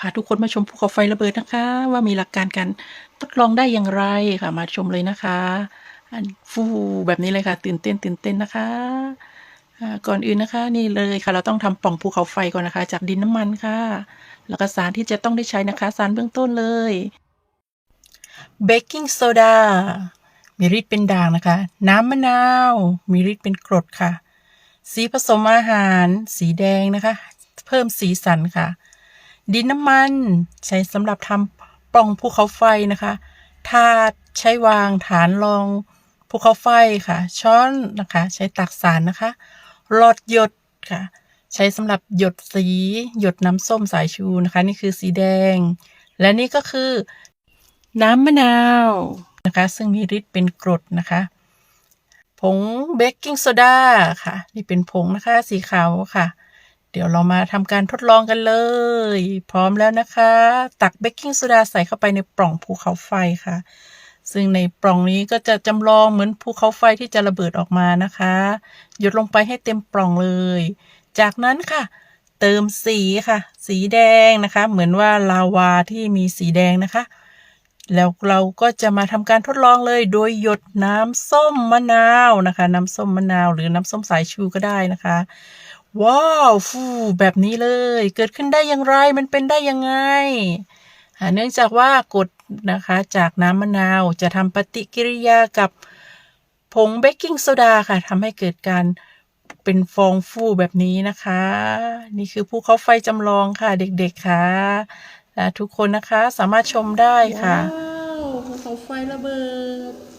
พาทุกคนมาชมภูเขาไฟระเบิดนะคะ ว่ามีหลักการการทดลองได้อย่างไรค่ะ มาชมเลยนะคะอันฟูแบบนี้เลยค่ะ ตื่นเต้นตื่นเต้นนะคะก่อนอื่นนะคะ นี่เลยค่ะ เราต้องทำปล่องภูเขาไฟก่อนนะคะ จากดินน้ำมันค่ะ แล้วก็สารที่จะต้องได้ใช้นะคะ สารเบื้องต้นเลยเบกกิ้งโซดามีฤทธิ์เป็นด่างนะคะ น้ำมะนาว มีฤทธิ์เป็นกรดค่ะ สีผสมอาหาร สีแดงนะคะ เพิ่มสีสันค่ะ ดินน้ำมัน ใช้สำหรับทำปล่องภูเขาไฟนะคะถาดใช้วางฐานรองภูเขาไฟค่ะ ช้อนนะคะ ใช้ตักสารนะคะ หลอดหยดค่ะ ใช้สำหรับหยดสี หยดน้ำส้มสายชูนะคะ นี่คือสีแดง และนี่ก็คือ น้ำมะนาวนะคะ ซึ่งมีฤทธิ์เป็นกรดนะคะผงเบกกิ้งโซดาค่ะ นี่เป็นผงนะคะ สีขาวค่ะ เดี๋ยวเรามาทำการทดลองกันเลย พร้อมแล้วนะคะ ตักเบกกิ้งโซดาใส่เข้าไปในปล่องภูเขาไฟค่ะ ซึ่งในปล่องนี้ก็จะจำลองเหมือนภูเขาไฟที่จะระเบิดออกมานะคะ หยดลงไปให้เต็มปล่องเลย จากนั้นค่ะ เติมสีค่ะ สีแดงนะคะ เหมือนว่าลาวาที่มีสีแดงนะคะ แล้วเราก็จะมาทำการทดลองเลย โดยหยดน้ำส้มมะนาวนะคะ น้ำส้มมะนาวหรือน้ำส้มสายชูก็ได้นะคะ ว้าวฟูแบบนี้เลย เกิดขึ้นได้อย่างไรมันเป็นได้ยังไงเนื่องจากว่ากรดนะคะจากน้ำมะนาวจะทำปฏิกิริยากับผงเบกกิ้งโซดาค่ะทำให้เกิดการเป็นฟองฟูแบบนี้นะคะ นี่คือภูเขาไฟจำลองค่ะเด็กๆค่ะและทุกคนนะคะสามารถชมได้ค่ะว้าวภูเขาไฟระเบิด